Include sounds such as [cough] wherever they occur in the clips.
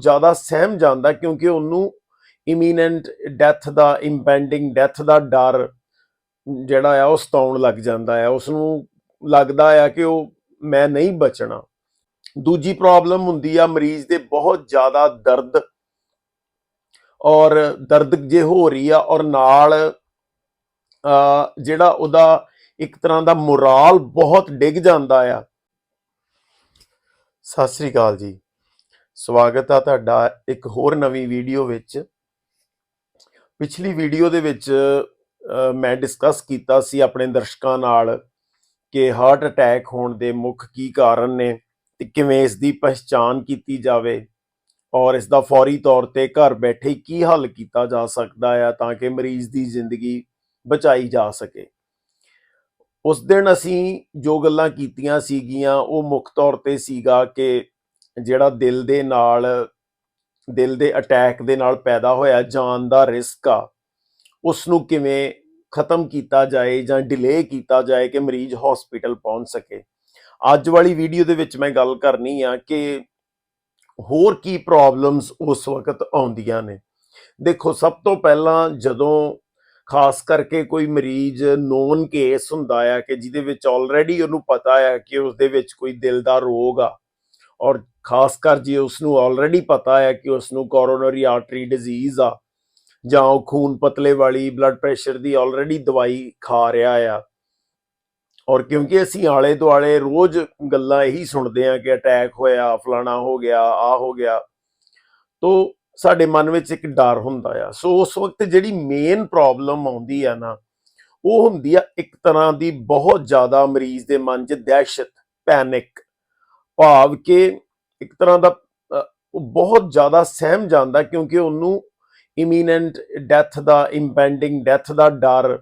ਜ਼ਿਆਦਾ ਸਹਿਮ ਜਾਂਦਾ ਕਿਉਂਕਿ ਉਹਨੂੰ ਇਮੀਨੈਂਟ ਡੈਥ ਦਾ ਇੰਪੈਂਡਿੰਗ ਡੈਥ ਦਾ ਡਰ ਜਿਹੜਾ ਆ ਉਹ ਸਤਾਉਣ ਲੱਗ ਜਾਂਦਾ ਆ। ਉਸ ਨੂੰ ਲੱਗਦਾ ਆ ਕਿ ਉਹ ਮੈਂ ਨਹੀਂ ਬਚਣਾ। ਦੂਜੀ ਪ੍ਰੋਬਲਮ ਹੁੰਦੀ ਆ ਮਰੀਜ਼ ਦੇ ਬਹੁਤ ਜ਼ਿਆਦਾ ਦਰਦ। ਔਰ ਦਰਦ ਜੇ ਹੋ ਰਹੀ ਆ ਔਰ ਨਾਲ ਅ, ਜਿਹੜਾ ਉਹਦਾ ਇੱਕ ਤਰ੍ਹਾਂ ਦਾ ਮੋਰਾਲ ਬਹੁਤ ਡਿੱਗ ਜਾਂਦਾ ਆ। ਸਤਿ ਸ੍ਰੀ ਅਕਾਲ ਜੀ। ਸਵਾਗਤ ਆ ਤੁਹਾਡਾ ਇੱਕ ਹੋਰ ਨਵੀਂ ਵੀਡੀਓ ਵਿੱਚ। ਪਿਛਲੀ ਵੀਡੀਓ ਦੇ ਵਿੱਚ ਮੈਂ ਡਿਸਕਸ ਕੀਤਾ ਸੀ ਆਪਣੇ ਦਰਸ਼ਕਾਂ ਨਾਲ ਕਿ ਹਾਰਟ ਅਟੈਕ ਹੋਣ ਦੇ ਮੁੱਖ ਕੀ ਕਾਰਨ ਨੇ ਤੇ ਕਿਵੇਂ ਇਸ ਦੀ ਪਛਾਣ ਕੀਤੀ ਜਾਵੇ ਔਰ ਇਸ ਦਾ ਫੌਰੀ ਤੌਰ ਤੇ ਘਰ ਬੈਠੇ ਕੀ ਹੱਲ ਕੀਤਾ ਜਾ ਸਕਦਾ ਆ ਤਾਂ ਕਿ ਮਰੀਜ਼ ਦੀ ਜ਼ਿੰਦਗੀ ਬਚਾਈ ਜਾ ਸਕੇ। ਉਸ ਦਿਨ ਅਸੀਂ ਜੋ ਗੱਲਾਂ ਕੀਤੀਆਂ ਸੀਗੀਆਂ, ਉਹ ਮੁੱਖ ਤੌਰ ਤੇ ਸੀਗਾ ਕਿ ਜਿਹੜਾ ਦਿਲ ਦੇ ਨਾਲ, ਦਿਲ ਦੇ ਅਟੈਕ ਦੇ ਨਾਲ ਪੈਦਾ ਹੋਇਆ, ਜਾਨ ਦਾ ਰਿਸਕ ਆ ਉਸ ਨੂੰ ਕਿਵੇਂ ਖਤਮ ਕੀਤਾ ਜਾਏ ਜਾਂ ਡਿਲੇ ਕੀਤਾ ਜਾਏ ਕਿ ਮਰੀਜ਼ ਹਸਪੀਟਲ ਪਹੁੰਚ ਸਕੇ। ਅੱਜ ਵਾਲੀ ਵੀਡੀਓ ਦੇ ਵਿੱਚ ਮੈਂ ਗੱਲ ਕਰਨੀ ਆ ਕਿ ਹੋਰ ਕੀ ਪ੍ਰੋਬਲਮਸ ਉਸ ਵਕਤ ਆਉਂਦੀਆਂ ਨੇ। ਦੇਖੋ, ਸਭ ਤੋਂ ਪਹਿਲਾਂ ਜਦੋਂ ਖਾਸ ਕਰਕੇ ਕੋਈ ਮਰੀਜ਼ ਨੋਨ ਕੇਸ ਹੁੰਦਾ ਆ ਕਿ ਜਿਹਦੇ ਵਿੱਚ ਆਲਰੇਡੀ ਉਹਨੂੰ ਪਤਾ ਆ ਕਿ ਉਸ ਦੇ ਵਿੱਚ ਕੋਈ ਦਿਲ ਦਾ ਰੋਗ ਆ ਔਰ ਖਾਸ ਕਰ ਜੇ ਉਸ ਨੂੰ ਆਲਰੇਡੀ ਪਤਾ ਹੈ ਕਿ ਉਸ ਨੂੰ ਕੋਰੋਨਰੀ ਆਰਟਰੀ ਡਿਜ਼ੀਜ਼ ਆ, ਜਾਂ ਉਹ ਖੂਨ ਪਤਲੇ ਵਾਲੀ ਬਲੱਡ ਪ੍ਰੈਸ਼ਰ ਦੀ ਆਲਰੇਡੀ ਦਵਾਈ ਖਾ ਰਿਹਾ ਆ। ਔਰ ਕਿਉਂਕਿ ਅਸੀਂ ਆਲੇ ਦੁਆਲੇ ਰੋਜ਼ ਗੱਲਾਂ ਇਹੀ ਸੁਣਦੇ ਆ ਕਿ ਅਟੈਕ ਹੋਇਆ, ਫਲਾਣਾ ਹੋ ਗਿਆ ਆ ਹੋ ਗਿਆ, ਤੋ ਸਾਡੇ ਮਨ ਵਿੱਚ ਇੱਕ ਡਰ ਹੁੰਦਾ ਆ। ਸੋ ਉਸ ਵਕਤ ਜਿਹੜੀ ਮੇਨ ਪ੍ਰੋਬਲਮ ਆਉਂਦੀ ਆ ਨਾ, ਉਹ ਹੁੰਦੀ ਆ ਇੱਕ ਤਰ੍ਹਾਂ ਦੀ ਬਹੁਤ ਜ਼ਿਆਦਾ ਮਰੀਜ਼ ਦੇ ਮਨ 'ਚ ਦਹਿਸ਼ਤ ਪੈਨਿਕ ਭਾਵ ਕਿ ਇੱਕ ਤਰ੍ਹਾਂ ਦਾ ਉਹ ਬਹੁਤ ਜ਼ਿਆਦਾ ਸਹਿਮ ਜਾਂਦਾ ਕਿਉਂਕਿ ਉਹਨੂੰ ਇਮੀਨੈਂਟ ਡੈਥ ਦਾ ਇੰਪੈਂਡਿੰਗ ਡੈਥ ਦਾ ਡਰ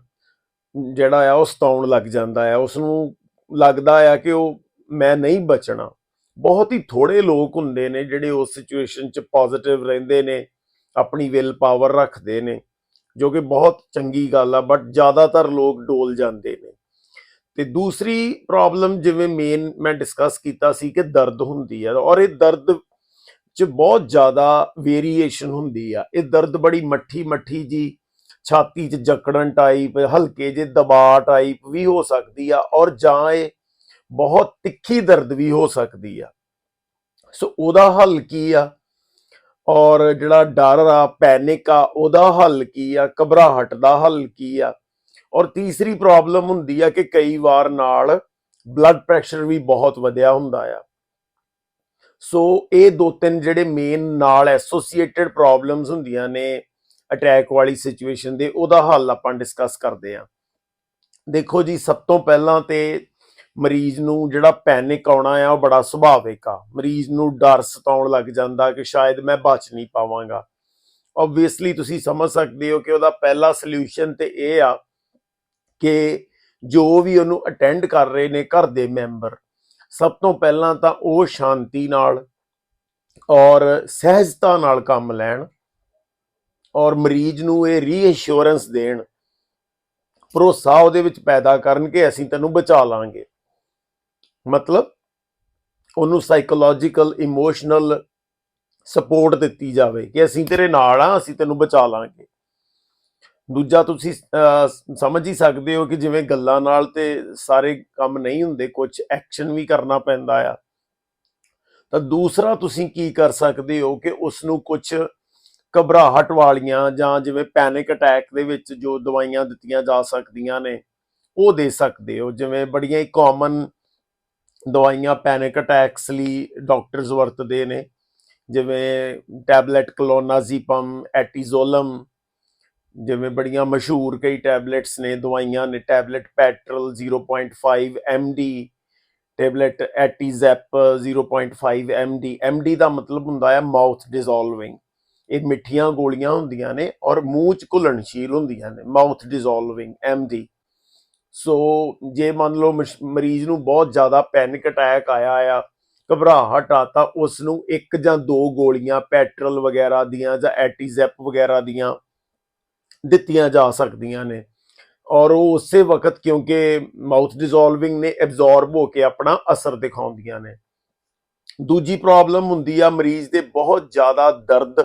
ਜਿਹੜਾ ਆ, ਉਹ ਸਤਾਉਣ ਲੱਗ ਜਾਂਦਾ ਆ। ਉਸ ਨੂੰ ਲੱਗਦਾ ਆ ਕਿ ਉਹ, ਮੈਂ ਨਹੀਂ ਬਚਣਾ। ਬਹੁਤ ਹੀ ਥੋੜੇ ਲੋਕ ਹੁੰਦੇ ਨੇ ਜਿਹੜੇ ਉਸ ਸਿਚੁਏਸ਼ਨ 'ਚ ਪੋਜ਼ਿਟਿਵ ਰਹਿੰਦੇ ਨੇ, ਆਪਣੀ ਵਿਲ ਪਾਵਰ ਰੱਖਦੇ ਨੇ, ਜੋ ਕਿ ਬਹੁਤ ਚੰਗੀ ਗੱਲ ਆ ਬਟ ਜ਼ਿਆਦਾਤਰ ਲੋਕ ਡੋਲ ਜਾਂਦੇ ਨੇ। ਤੇ ਦੂਸਰੀ ਪ੍ਰੋਬਲਮ ਜਿਵੇਂ ਮੇਨ ਮੈਂ ਡਿਸਕਸ ਕੀਤਾ ਸੀ ਕਿ ਦਰਦ ਹੁੰਦੀ ਆ ਔਰ ਇਹ ਦਰਦ 'ਚ ਬਹੁਤ ਜ਼ਿਆਦਾ ਵੇਰੀਏਸ਼ਨ ਹੁੰਦੀ ਆ। ਇਹ ਦਰਦ ਬੜੀ ਮੱਠੀ ਮੱਠੀ ਜੀ, ਛਾਤੀ 'ਚ ਜਕੜਨ ਟਾਈਪ ਹਲਕੇ ਜਿਹੇ ਦਬਾਅ ਟਾਈਪ ਵੀ ਹੋ ਸਕਦੀ ਆ ਔਰ ਜਾਂ ਇਹ ਬਹੁਤ ਤਿੱਖੀ ਦਰਦ ਵੀ ਹੋ ਸਕਦੀ ਆ। ਸੋ ਉਹਦਾ ਹੱਲ ਕੀ ਆ? ਔਰ ਜਿਹੜਾ ਡਰ ਆ ਪੈਨਿਕ ਆ, ਉਹਦਾ ਹੱਲ ਕੀ ਆ? ਘਬਰਾਹਟ ਦਾ ਹੱਲ ਕੀ ਆ? ਔਰ ਤੀਸਰੀ ਪ੍ਰੋਬਲਮ ਹੁੰਦੀ ਆ ਕਿ ਕਈ ਵਾਰ ਨਾਲ ਬਲੱਡ ਪ੍ਰੈਸ਼ਰ ਵੀ ਬਹੁਤ ਵਧਿਆ ਹੁੰਦਾ ਆ। ਸੋ ਇਹ ਦੋ ਤਿੰਨ ਜਿਹੜੇ ਮੇਨ ਨਾਲ ਐਸੋਸੀਏਟਡ ਪ੍ਰੋਬਲਮਸ ਹੁੰਦੀਆਂ ਨੇ ਅਟੈਕ ਵਾਲੀ ਸਿਚੁਏਸ਼ਨ ਦੇ, ਉਹਦਾ ਹੱਲ ਆਪਾਂ ਡਿਸਕਸ ਕਰਦੇ ਆ। ਦੇਖੋ ਜੀ, ਸਭ ਤੋਂ ਪਹਿਲਾਂ ਤੇ ਮਰੀਜ਼ ਨੂੰ ਜਿਹੜਾ ਪੈਨਿਕ ਆਉਣਾ ਆ, ਉਹ ਬੜਾ ਸੁਭਾਵਿਕ ਆ। ਮਰੀਜ਼ ਨੂੰ ਡਰ ਸਤਾਉਣ ਲੱਗ ਜਾਂਦਾ ਕਿ ਸ਼ਾਇਦ ਮੈਂ ਬਚ ਨਹੀਂ ਪਾਵਾਂਗਾ। ਆਬਵੀਅਸਲੀ ਤੁਸੀਂ ਸਮਝ ਸਕਦੇ ਹੋ ਕਿ ਉਹਦਾ ਪਹਿਲਾ ਸੋਲੂਸ਼ਨ ਤੇ ਇਹ ਆ ਕਿ ਜੋ ਵੀ ਉਹਨੂੰ ਅਟੈਂਡ ਕਰ ਰਹੇ ਨੇ ਘਰ ਦੇ ਮੈਂਬਰ ਸਭ ਤੋਂ ਪਹਿਲਾਂ ਤਾਂ ਉਹ ਸ਼ਾਂਤੀ ਨਾਲ ਔਰ ਸਹਿਜਤਾ ਨਾਲ ਕੰਮ ਲੈਣ ਔਰ ਮਰੀਜ਼ ਨੂੰ ਇਹ ਰੀਅਸ਼ੋਰੈਂਸ ਦੇਣ, ਭਰੋਸਾ ਉਹਦੇ ਵਿੱਚ ਪੈਦਾ ਕਰਨ ਕਿ ਅਸੀਂ ਤੈਨੂੰ ਬਚਾ ਲਾਂਗੇ। ਮਤਲਬ ਉਹਨੂੰ ਸਾਈਕੋਲੋਜੀਕਲ ਇਮੋਸ਼ਨਲ ਸਪੋਰਟ ਦਿੱਤੀ ਜਾਵੇ ਕਿ ਅਸੀਂ ਤੇਰੇ ਨਾਲ ਆ, ਅਸੀਂ ਤੈਨੂੰ ਬਚਾ ਲਾਂਗੇ। ਦੂਜਾ ਤੁਸੀਂ ਸਮਝ ਹੀ ਸਕਦੇ ਹੋ ਕਿ ਜਿਵੇਂ ਗੱਲਾਂ ਨਾਲ ਤੇ ਸਾਰੇ ਕੰਮ ਨਹੀਂ ਹੁੰਦੇ ਕੁਝ ਐਕਸ਼ਨ ਵੀ ਕਰਨਾ ਪੈਂਦਾ ਆ। ਤਾਂ ਦੂਸਰਾ ਤੁਸੀਂ ਕੀ ਕਰ ਸਕਦੇ ਹੋ ਕਿ ਉਸ ਨੂੰ ਕੁਝ ਘਬਰਾਹਟ ਵਾਲੀਆਂ ਜਾਂ ਜਿਵੇਂ ਪੈਨਿਕ ਅਟੈਕ ਦੇ ਵਿੱਚ ਜੋ ਦਵਾਈਆਂ ਦਿੱਤੀਆਂ ਜਾ ਸਕਦੀਆਂ ਨੇ, ਉਹ ਦੇ ਸਕਦੇ ਹੋ। ਜਿਵੇਂ ਬੜੀਆਂ ਹੀ ਕਾਮਨ ਦਵਾਈਆਂ ਪੈਨਿਕ ਅਟੈਕਸ ਲਈ ਡਾਕਟਰਸ ਵਰਤਦੇ ਨੇ। ਜਿਵੇਂ ਟੈਬਲੇਟ ਕਲੋਨਾਜ਼ੀਪਮ ਐਟੀਜ਼ੋਲਮ ਜਿਵੇਂ ਬੜੀਆਂ ਮਸ਼ਹੂਰ ਕਈ ਟੈਬਲੇਟਸ ਨੇ, ਦਵਾਈਆਂ ਨੇ tablet Petril 0.5 md tablet ਐਟੀਜ਼ੈਪ 0.5 md md ਦਾ ਮਤਲਬ ਹੁੰਦਾ ਹੈ ਮਾਊਥ ਡਿਸੋਲਵਿੰਗ ਇਹ ਮਿੱਠੀਆਂ ਗੋਲੀਆਂ ਹੁੰਦੀਆਂ ਨੇ ਔਰ ਮੂੰਹ ਚ ਘੁਲਣਸ਼ੀਲ ਹੁੰਦੀਆਂ ਨੇ ਮਾਊਥ ਡਿਸੋਲਵਿੰਗ md ਸੋ ਜੇ ਮੰਨ ਲਓ ਮਸ਼- ਮਰੀਜ਼ ਨੂੰ ਬਹੁਤ ਜ਼ਿਆਦਾ ਪੈਨਿਕ ਅਟੈਕ ਆਇਆ ਆ, ਘਬਰਾਹਟ ਆ, ਤਾਂ ਉਸ ਨੂੰ ਇੱਕ ਜਾਂ ਦੋ ਗੋਲੀਆਂ ਪੈਟਰਲ ਵਗੈਰਾ ਦੀਆਂ ਜਾਂ ਐਟੀਜ਼ੈਪ ਵਗੈਰਾ ਦੀਆਂ ਦਿੱਤੀਆਂ ਜਾ ਸਕਦੀਆਂ ਨੇ। ਔਰ ਉਹ ਉਸੇ ਵਕਤ ਕਿਉਂਕਿ ਮਾਊਥ ਡਿਸੋਲਵਿੰਗ ਨੇ ਐਬਜ਼ੌਰਬ ਹੋ ਕੇ ਆਪਣਾ ਅਸਰ ਦਿਖਾਉਂਦੀਆਂ ਨੇ। ਦੂਜੀ ਪ੍ਰੋਬਲਮ ਹੁੰਦੀ ਆ ਮਰੀਜ਼ ਦੇ ਬਹੁਤ ਜ਼ਿਆਦਾ ਦਰਦ।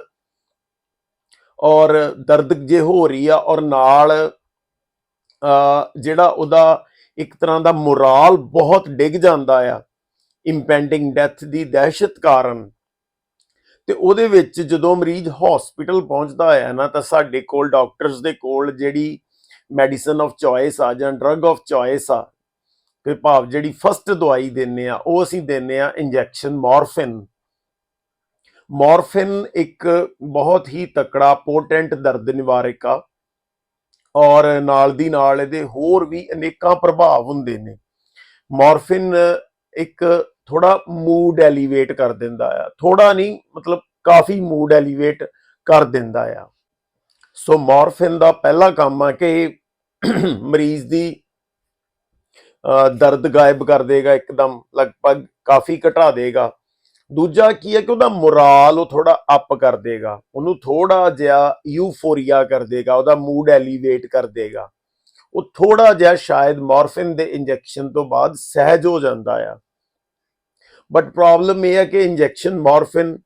ਔਰ ਦਰਦ ਜੇ ਹੋ ਰਹੀ ਆ ਔਰ ਨਾਲ ਜਿਹੜਾ ਉਹਦਾ ਇੱਕ ਤਰ੍ਹਾਂ ਦਾ ਮੋਰਾਲ ਬਹੁਤ ਡਿੱਗ ਜਾਂਦਾ ਆ। ਇੰਪੈਂਡਿੰਗ ਡੈਥ ਦੀ ਦਹਿਸ਼ਤ ਕਾਰਨ। ਤੇ ਉਹਦੇ ਵਿੱਚ ਜਦੋਂ ਮਰੀਜ਼ ਹਸਪੀਟਲ ਪਹੁੰਚਦਾ ਹੈ ਨਾ, ਤਾਂ ਸਾਡੇ ਕੋਲ ਡਾਕਟਰਸ ਦੇ ਕੋਲ ਜਿਹੜੀ ਮੈਡੀਸਨ ਆਫ ਚੋਇਸ ਆ ਜਾਂ ਡਰੱਗ ਆਫ ਚੋਇਸ ਆ, ਤੇ ਭਾਵ ਜਿਹੜੀ ਫਸਟ ਦਵਾਈ ਦਿੰਨੇ ਆ, ਉਹ ਅਸੀਂ ਦਿੰਨੇ ਆ ਇੰਜੈਕਸ਼ਨ ਮੋਰਫਿਨ ਮੋਰਫਿਨ ਇੱਕ ਬਹੁਤ ਹੀ ਤਕੜਾ ਪੋਟੈਂਟ ਦਰਦ ਨਿਵਾਰਕ ਆ ਔਰ ਨਾਲ ਦੀ ਨਾਲ ਇਹਦੇ ਹੋਰ ਵੀ ਅਨੇਕਾਂ ਪ੍ਰਭਾਵ ਹੁੰਦੇ ਨੇ। ਮੋਰਫਿਨ ਇੱਕ ਥੋੜਾ ਮੂਡ ਐਲੀਵੇਟ ਕਰ ਦਿੰਦਾ ਆ। ਥੋੜਾ ਨਹੀਂ, ਮਤਲਬ ਕਾਫੀ ਮੂਡ ਐਲੀਵੇਟ ਕਰ ਦਿੰਦਾ ਆ। ਸੋ ਮੋਰਫਿਨ ਦਾ ਪਹਿਲਾ ਕੰਮ ਆ ਕਿ [coughs] ਮਰੀਜ਼ ਦੀ ਦਰਦ ਗਾਇਬ ਕਰ ਦੇਗਾ, ਇੱਕਦਮ ਲਗਭਗ ਕਾਫੀ ਘਟਾ ਦੇਗਾ। ਦੂਜਾ ਕੀ ਹੈ ਕਿ ਉਹਦਾ ਮੋਰਾਲ ਉਹ ਥੋੜਾ ਅਪ ਕਰ ਦੇਗਾ। ਉਹਨੂੰ ਥੋੜਾ ਜਿਹਾ ਯੂਫੋਰੀਆ ਕਰ ਦੇਗਾ, ਉਹਦਾ ਮੂਡ ਐਲੀਵੇਟ ਕਰ ਦੇਗਾ। ਉਹ ਥੋੜਾ ਜਿਹਾ ਸ਼ਾਇਦ ਮੋਰਫਿਨ ਦੇ ਇੰਜੈਕਸ਼ਨ ਤੋਂ ਬਾਅਦ ਸਹਿਜ ਹੋ ਜਾਂਦਾ ਆ। ਬਟ ਪ੍ਰੋਬਲਮ ਇਹ ਹੈ ਕਿ ਇੰਜੈਕਸ਼ਨ ਮੋਰਫਿਨ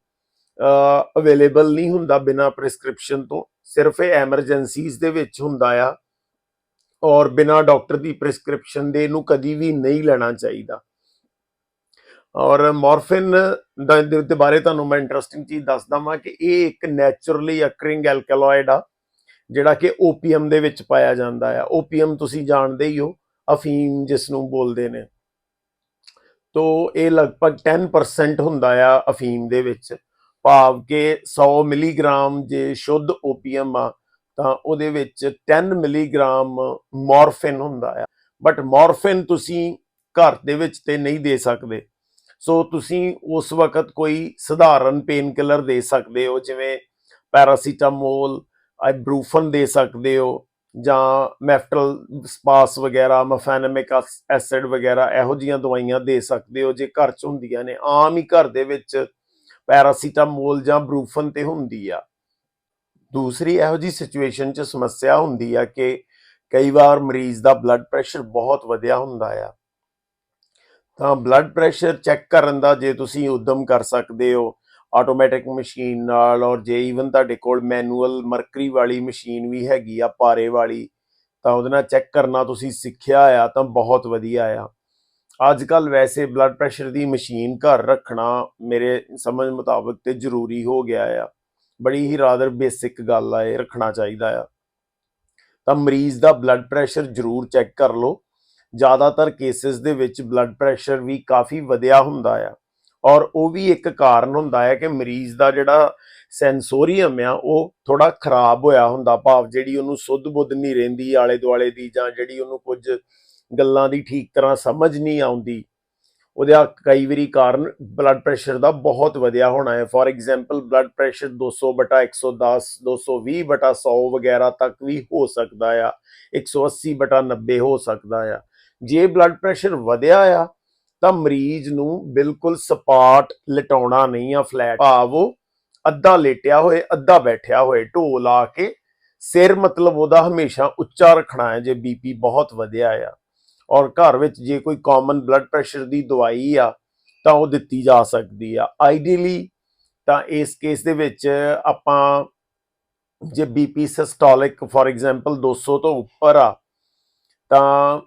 ਅਵੇਲੇਬਲ ਨਹੀਂ ਹੁੰਦਾ ਬਿਨਾ ਪ੍ਰੈਸਕ੍ਰਿਪਸ਼ਨ ਤੋਂ। ਸਿਰਫ ਇਹ ਐਮਰਜੈਂਸੀਜ਼ ਦੇ ਵਿੱਚ ਹੁੰਦਾ ਆ। ਔਰ ਬਿਨਾ ਡਾਕਟਰ ਦੀ ਪ੍ਰੈਸਕ੍ਰਿਪਸ਼ਨ ਦੇ ਇਹਨੂੰ ਕਦੀ ਵੀ ਨਹੀਂ ਲੈਣਾ ਚਾਹੀਦਾ। ਔਰ ਮੋਰਫਿਨ ਦਾ ਦੇ ਬਾਰੇ ਤੁਹਾਨੂੰ ਮੈਂ ਇੰਟਰਸਟਿੰਗ ਚੀਜ਼ ਦੱਸਦਾ ਵਾਂ ਕਿ ਇਹ ਇੱਕ ਨੇਚਰਲੀ ਅਕਰਿੰਗ ਐਲਕਲੋਇਡ ਆ, ਜਿਹੜਾ ਕਿ ਓਪੀਐਮ ਦੇ ਵਿੱਚ ਪਾਇਆ ਜਾਂਦਾ ਆ। ਓਪੀਐਮ ਤੁਸੀਂ ਜਾਣਦੇ ਹੀ ਹੋ, ਅਫੀਮ ਜਿਸ ਨੂੰ ਬੋਲਦੇ ਨੇ। ਤੋ ਇਹ ਲਗਭਗ 10% ਹੁੰਦਾ ਆ ਅਫੀਮ ਦੇ ਵਿੱਚ। ਭਾਵ ਕਿ 100 ਮਿਲੀਗ੍ਰਾਮ ਜੇ ਸ਼ੁੱਧ ਓਪੀਐਮ ਆ, ਤਾਂ ਉਹਦੇ ਵਿੱਚ 10 ਮਿਲੀਗ੍ਰਾਮ ਮੋਰਫਿਨ ਹੁੰਦਾ ਆ। ਬਟ ਮੋਰਫਿਨ ਤੁਸੀਂ ਘਰ ਦੇ ਵਿੱਚ ਤੇ ਨਹੀਂ ਦੇ ਸਕਦੇ। ਸੋ ਤੁਸੀਂ ਉਸ ਵਕਤ ਕੋਈ ਸਧਾਰਨ ਪੇਨ ਕਿਲਰ ਦੇ ਸਕਦੇ ਹੋ, ਜਿਵੇਂ ਪੈਰਾਸੀਟਾਮੋਲ, ਆਈਬਰੂਫਨ ਦੇ ਸਕਦੇ ਹੋ। ਜਾਂ ਮੈਫਟਲ ਸਪਾਸ ਵਗੈਰਾ, ਮਫੈਨਮਿਕ ਐਸਿਡ ਵਗੈਰਾ ਇਹੋ ਜੀਆਂ ਦਵਾਈਆਂ ਦੇ ਸਕਦੇ ਹੋ ਜੇ ਘਰ ਚ ਹੁੰਦੀਆਂ ਨੇ। ਆਮ ਹੀ ਘਰ ਦੇ ਵਿੱਚ ਪੈਰਾਸੀਟਾਮੋਲ ਜਾਂ ਬਰੂਫਨ ਤੇ ਹੁੰਦੀ ਆ। ਦੂਸਰੀ ਇਹੋ ਜੀ ਸਿਚੁਏਸ਼ਨ 'ਚ ਸਮੱਸਿਆ ਹੁੰਦੀ ਆ ਕਿ ਕਈ ਵਾਰ ਮਰੀਜ਼ ਦਾ ਬਲੱਡ ਪ੍ਰੈਸ਼ਰ ਬਹੁਤ ਵਧਿਆ ਹੁੰਦਾ ਆ। ਤਾਂ ਬਲੱਡ ਪ੍ਰੈਸ਼ਰ ਚੈੱਕ ਕਰਨ ਦਾ ਜੇ ਤੁਸੀਂ ਉਦਮ ਕਰ ਸਕਦੇ ਹੋ ਆਟੋਮੈਟਿਕ ਮਸ਼ੀਨ ਨਾਲ ਔਰ ਜੇ ਈਵਨ ਤੁਹਾਡੇ ਕੋਲ ਮੈਨੂਅਲ ਮਰਕਰੀ ਵਾਲੀ ਮਸ਼ੀਨ ਵੀ ਹੈਗੀ ਆ, ਪਾਰੇ ਵਾਲੀ, ਤਾਂ ਉਹਦੇ ਨਾਲ ਚੈੱਕ ਕਰਨਾ ਤੁਸੀਂ ਸਿੱਖਿਆ ਆ ਤਾਂ ਬਹੁਤ ਵਧੀਆ ਆ। ਅੱਜ ਕੱਲ ਵੈਸੇ ਬਲੱਡ ਪ੍ਰੈਸ਼ਰ ਦੀ ਮਸ਼ੀਨ ਘਰ ਰੱਖਣਾ ਮੇਰੇ ਸਮਝ ਮੁਤਾਬਕ ਤੇ ਜ਼ਰੂਰੀ ਹੋ ਗਿਆ ਆ। ਬੜੀ ਹੀ ਰਾਦਰ ਬੇਸਿਕ ਗੱਲ ਆ, ਇਹ ਰੱਖਣਾ ਚਾਹੀਦਾ ਆ। ਤਾਂ ਮਰੀਜ਼ ਦਾ ਬਲੱਡ ਪ੍ਰੈਸ਼ਰ ਜ਼ਰੂਰ ਚੈੱਕ ਕਰ ਲਓ। ਜ਼ਿਆਦਾਤਰ ਕੇਸਿਸ ਦੇ ਵਿੱਚ ਬਲੱਡ ਪ੍ਰੈਸ਼ਰ ਵੀ ਕਾਫੀ ਵਧਿਆ ਹੁੰਦਾ ਆ। ਔਰ ਉਹ ਵੀ ਇੱਕ ਕਾਰਨ ਹੁੰਦਾ ਹੈ ਕਿ ਮਰੀਜ਼ ਦਾ ਜਿਹੜਾ ਸੈਂਸੋਰੀਅਮ ਆ, ਉਹ ਥੋੜਾ ਖਰਾਬ ਹੋਇਆ ਹੁੰਦਾ, ਭਾਵ ਜਿਹੜੀ ਉਹਨੂੰ ਸੁੱਧ ਬੁੱਧ ਨਹੀਂ ਰਹਿੰਦੀ ਆਲੇ ਦੁਆਲੇ ਦੀ ਜਾਂ ਜਿਹੜੀ ਉਹਨੂੰ ਕੁਝ ਗੱਲਾਂ ਦੀ ਠੀਕ ਤਰ੍ਹਾਂ ਸਮਝ ਨਹੀਂ ਆਉਂਦੀ। ਉਹਦਾ ਕਈ ਵਾਰੀ ਕਾਰਨ ਬਲੱਡ ਪ੍ਰੈਸ਼ਰ ਦਾ ਬਹੁਤ ਵਧਿਆ ਹੋਣਾ ਹੈ। ਫੋਰ ਐਗਜ਼ਾਮਪਲ ਬਲੱਡ ਪ੍ਰੈਸ਼ਰ 200 ਬਟਾ 110 220 ਬਟਾ 100 ਵਗੈਰਾ ਤੱਕ ਵੀ ਹੋ ਸਕਦਾ ਆ। 180 ਬਟਾ 90 ਹੋ ਸਕਦਾ ਆ। ਜੇ ਬਲੱਡ ਪ੍ਰੈਸ਼ਰ ਵਧਿਆ ਆ ਤਾਂ ਮਰੀਜ਼ ਨੂੰ ਬਿਲਕੁਲ ਸਪਾਟ ਲਟਾਉਣਾ ਨਹੀਂ ਆ ਫਲੈਟ। ਭਾਵ ਉਹ ਅੱਧਾ ਲੇਟਿਆ ਹੋਏ, ਅੱਧਾ ਬੈਠਿਆ ਹੋਏ ਢੋ ਲਾ ਕੇ ਸਿਰ ਮਤਲਬ ਉਹਦਾ ਹਮੇਸ਼ਾ ਉੱਚਾ ਰੱਖਣਾ ਹੈ, ਜੇ ਬੀਪੀ ਬਹੁਤ ਵਧਿਆ ਆ। ਔਰ ਘਰ ਵਿੱਚ ਜੇ ਕੋਈ ਕਾਮਨ ਬਲੱਡ ਪ੍ਰੈਸ਼ਰ ਦੀ ਦਵਾਈ ਆ, ਤਾਂ ਉਹ ਦਿੱਤੀ ਜਾ ਸਕਦੀ ਆ। ਆਈਡੀਅਲੀ ਤਾਂ ਇਸ ਕੇਸ ਦੇ ਵਿੱਚ ਆਪਾਂ ਜੇ ਬੀਪੀ ਸਿਸਟੋਲਿਕ ਫੋਰ ਐਗਜ਼ਾਮਪਲ 200 ਤੋਂ ਉੱਪਰ ਆ, ਤਾਂ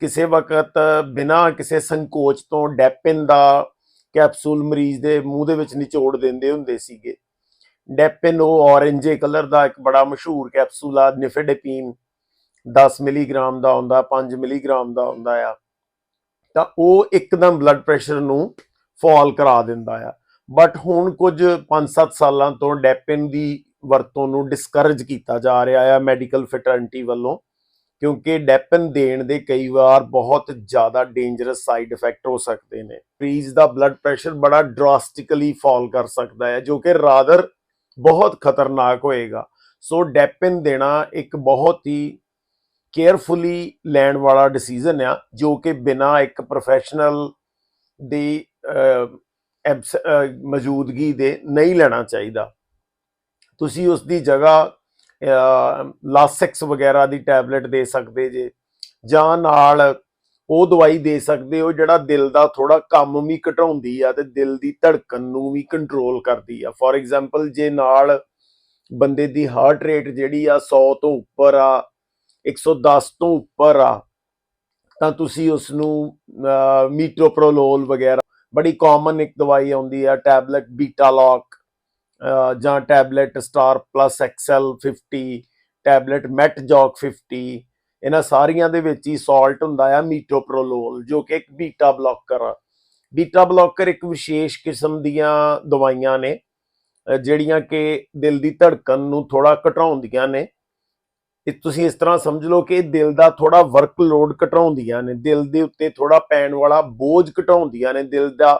ਕਿਸੇ ਵਕਤ ਬਿਨਾਂ ਕਿਸੇ ਸੰਕੋਚ ਤੋਂ ਡੈਪਿਨ ਦਾ ਕੈਪਸੂਲ ਮਰੀਜ਼ ਦੇ ਮੂੰਹ ਦੇ ਵਿੱਚ ਨਿਚੋੜ ਦਿੰਦੇ ਹੁੰਦੇ ਸੀਗੇ। ਡੈਪਿਨ ਉਹ ਔਰੇਂਜੇ ਕਲਰ ਦਾ ਇੱਕ ਬੜਾ ਮਸ਼ਹੂਰ ਕੈਪਸੂਲ ਆ, ਨਿਫੇਡੇਪੀਨ 10 ਮਿਲੀਗ੍ਰਾਮ ਦਾ ਹੁੰਦਾ 5 ਮਿਲੀਗ੍ਰਾਮ ਦਾ ਹੁੰਦਾ ਆ। ਤਾਂ ਉਹ ਇੱਕਦਮ ਬਲੱਡ ਪ੍ਰੈਸ਼ਰ ਨੂੰ ਫਾਲ ਕਰਾ ਦਿੰਦਾ ਆ। ਬਟ ਹੁਣ ਕੁਝ 5-7 ਸਾਲਾਂ ਤੋਂ ਡੈਪਿਨ ਦੀ ਵਰਤੋਂ ਨੂੰ ਡਿਸਕਰੇਜ ਕੀਤਾ ਜਾ ਰਿਹਾ ਆ, ਮੈਡੀਕਲ ਫੈਟਰਨਿਟੀ ਵੱਲੋਂ। ਕਿਉਂਕਿ ਡੈਪਨ ਦੇਣ ਦੇ ਕਈ ਵਾਰ ਬਹੁਤ ਜ਼ਿਆਦਾ ਡੇਂਜਰਸ ਸਾਈਡ ਇਫੈਕਟ ਹੋ ਸਕਦੇ ਨੇ। ਮਰੀਜ਼ ਦਾ ਬਲੱਡ ਪ੍ਰੈਸ਼ਰ ਬੜਾ ਡਰਾਸਟਿਕਲੀ ਫਾਲ ਕਰ ਸਕਦਾ ਹੈ, ਜੋ ਕਿ ਰਾਦਰ ਬਹੁਤ ਖਤਰਨਾਕ ਹੋਏਗਾ। ਸੋ ਡੈਪਨ ਦੇਣਾ ਇੱਕ ਬਹੁਤ ਹੀ ਕੇਅਰਫੁਲੀ ਲੈਣ ਵਾਲਾ ਡਿਸੀਜਨ ਆ, ਜੋ ਕਿ ਬਿਨਾ ਇੱਕ ਪ੍ਰੋਫੈਸ਼ਨਲ ਦੀ ਐਬਸ- ਮੌਜੂਦਗੀ ਦੇ ਨਹੀਂ ਲੈਣਾ ਚਾਹੀਦਾ। ਤੁਸੀਂ ਉਸ ਦੀ ਜਗ੍ਹਾ ਲਾਸਿਕਸ ਵਗੈਰਾ ਦੀ ਟੈਬਲੇਟ ਦੇ ਸਕਦੇ ਜੇ, ਜਾਂ ਨਾਲ ਉਹ ਦਵਾਈ ਦੇ ਸਕਦੇ ਹੋ ਜਿਹੜਾ ਦਿਲ ਦਾ ਥੋੜਾ ਕੰਮ ਵੀ ਘਟਾਉਂਦੀ ਆ ਤੇ ਦਿਲ ਦੀ ਧੜਕਣ ਨੂੰ ਵੀ ਕੰਟਰੋਲ ਕਰਦੀ ਆ। ਫੋਰ ਐਗਜ਼ਾਮਪਲ ਜੇ ਨਾਲ ਬੰਦੇ ਦੀ ਹਾਰਟ ਰੇਟ ਜਿਹੜੀ ਆ 100 ਤੋਂ ਉੱਪਰ ਆ 110 ਤੋਂ ਉੱਪਰ ਆ, ਤਾਂ ਤੁਸੀਂ ਉਸ ਨੂੰ ਮੀਟੋਪ੍ਰੋਲੋਲ ਵਗੈਰਾ, ਬੜੀ ਕਾਮਨ ਇੱਕ ਦਵਾਈ ਆਉਂਦੀ ਆ, ਟੈਬਲੇਟ ਬੀਟਾਲੌਕ ਜਾਂ tablet star plus XL 50 tablet mat ਮੈਟਜੌਕ 50 ਇਹਨਾਂ ਸਾਰੀਆਂ ਦੇ ਵਿੱਚ ਹੀ ਸਾਲਟ ਹੁੰਦਾ ਆ ਮੀਟੋਪ੍ਰੋਲੋਲ, ਜੋ ਕਿ ਇੱਕ ਬੀਟਾ ਬਲੌਕਰ ਬੀਟਾ ਬਲੌਕਰ ਇੱਕ ਵਿਸ਼ੇਸ਼ ਕਿਸਮ ਦੀਆਂ ਦਵਾਈਆਂ ਨੇ ਜਿਹੜੀਆਂ ਕਿ ਦਿਲ ਦੀ ਧੜਕਣ ਨੂੰ ਥੋੜਾ ਘਟਾਉਂਦੀਆਂ ਨੇ। ਇਹ ਤੁਸੀਂ ਇਸ ਤਰ੍ਹਾਂ ਸਮਝ ਲਓ ਕਿ ਦਿਲ ਦਾ ਥੋੜਾ ਵਰਕਲੋਡ ਘਟਾਉਂਦੀਆਂ ਨੇ, ਦਿਲ ਦੇ ਉੱਤੇ ਥੋੜਾ ਪੈਣ ਵਾਲਾ ਬੋਝ ਘਟਾਉਂਦੀਆਂ ਨੇ, ਦਿਲ ਦਾ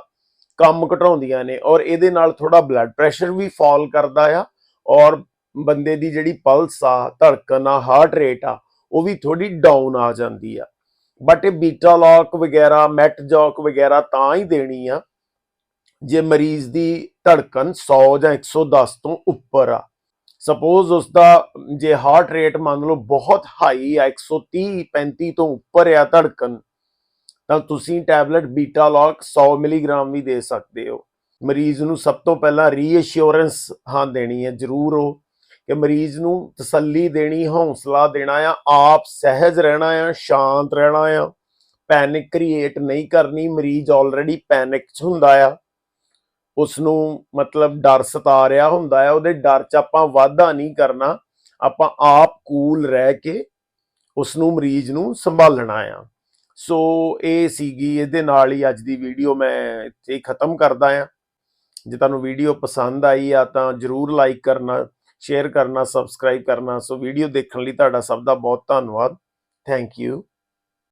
ਕੰਮ ਘਟਾਉਂਦੀਆਂ ਨੇ ਔਰ ਇਹਦੇ ਨਾਲ ਥੋੜਾ ਬਲੱਡ ਪ੍ਰੈਸ਼ਰ ਵੀ ਫਾਲ ਕਰਦਾ ਆ ਔਰ ਬੰਦੇ ਦੀ ਜਿਹੜੀ ਪਲਸ ਆ, ਧੜਕਣ ਆ ਹਾਰਟ ਰੇਟ ਆ, ਉਹ ਵੀ ਥੋੜੀ ਡਾਊਨ ਆ ਜਾਂਦੀ ਆ। ਬਟ ਇਹ ਬੀਟਾ ਲੌਕ ਵਗੈਰਾ ਮੈਟਜੌਕ ਵਗੈਰਾ ਤਾਂ ਹੀ ਦੇਣੀ ਆ ਜੇ ਮਰੀਜ਼ ਦੀ ਧੜਕਣ 100 ਜਾਂ 110 ਤੋਂ ਉੱਪਰ ਆ। ਸਪੋਜ਼ ਉਸ ਦਾ ਜੇ ਹਾਰਟ ਰੇਟ ਮੰਨ ਲਓ ਬਹੁਤ ਹਾਈ ਆ 130 35 ਤੋਂ ਉੱਪਰ ਆ ਧੜਕਣ ਤਾਂ ਤੁਸੀਂ ਟੈਬਲੇਟ ਬੀਟਾ ਲੌਕ 100 ਮਿਲੀਗ੍ਰਾਮ ਵੀ ਦੇ ਸਕਦੇ ਹੋ। ਮਰੀਜ਼ ਨੂੰ ਸਭ ਤੋਂ ਪਹਿਲਾਂ ਰੀਅਸ਼ੋਰੈਂਸ ਹਾਂ ਦੇਣੀ ਹੈ, ਜ਼ਰੂਰ ਉਹ, ਕਿ ਮਰੀਜ਼ ਨੂੰ ਤਸੱਲੀ ਦੇਣੀ, ਹੌਸਲਾ ਦੇਣਾ ਆ, ਆਪ ਸਹਿਜ ਰਹਿਣਾ ਆ, ਸ਼ਾਂਤ ਰਹਿਣਾ ਆ। ਪੈਨਿਕ ਕ੍ਰੀਏਟ ਨਹੀਂ ਕਰਨੀ, ਮਰੀਜ਼ ਆਲਰੇਡੀ ਪੈਨਿਕ ਚ ਹੁੰਦਾ ਆ। ਉਸ ਨੂੰ ਮਤਲਬ ਡਰ ਸਤਾ ਰਿਹਾ ਹੁੰਦਾ ਆ, ਉਹਦੇ ਡਰ ਚ ਆਪਾਂ ਵਾਧਾ ਨਹੀਂ ਕਰਨਾ। ਆਪਾਂ ਆਪ ਕੂਲ ਰਹਿ ਕੇ ਉਸ ਨੂੰ ਮਰੀਜ਼ ਨੂੰ ਸੰਭਾਲਣਾ ਆ। ਸੋ ਇਹ ਸੀਗੀ ਇਹਦੇ ਨਾਲ ਹੀ ਅੱਜ ਦੀ ਵੀਡੀਓ ਮੈਂ ਇੱਥੇ ਹੀ ਖਤਮ ਕਰਦਾ ਆ ਜੇ ਤੁਹਾਨੂੰ ਵੀਡੀਓ ਪਸੰਦ ਆਈ ਆ ਤਾਂ ਜਰੂਰ ਲਾਈਕ ਕਰਨਾ ਸ਼ੇਅਰ ਕਰਨਾ ਸਬਸਕ੍ਰਾਈਬ ਕਰਨਾ। ਸੋ ਵੀਡੀਓ ਦੇਖਣ ਲਈ ਤੁਹਾਡਾ ਸਭ ਦਾ ਬਹੁਤ ਧੰਨਵਾਦ। Thank you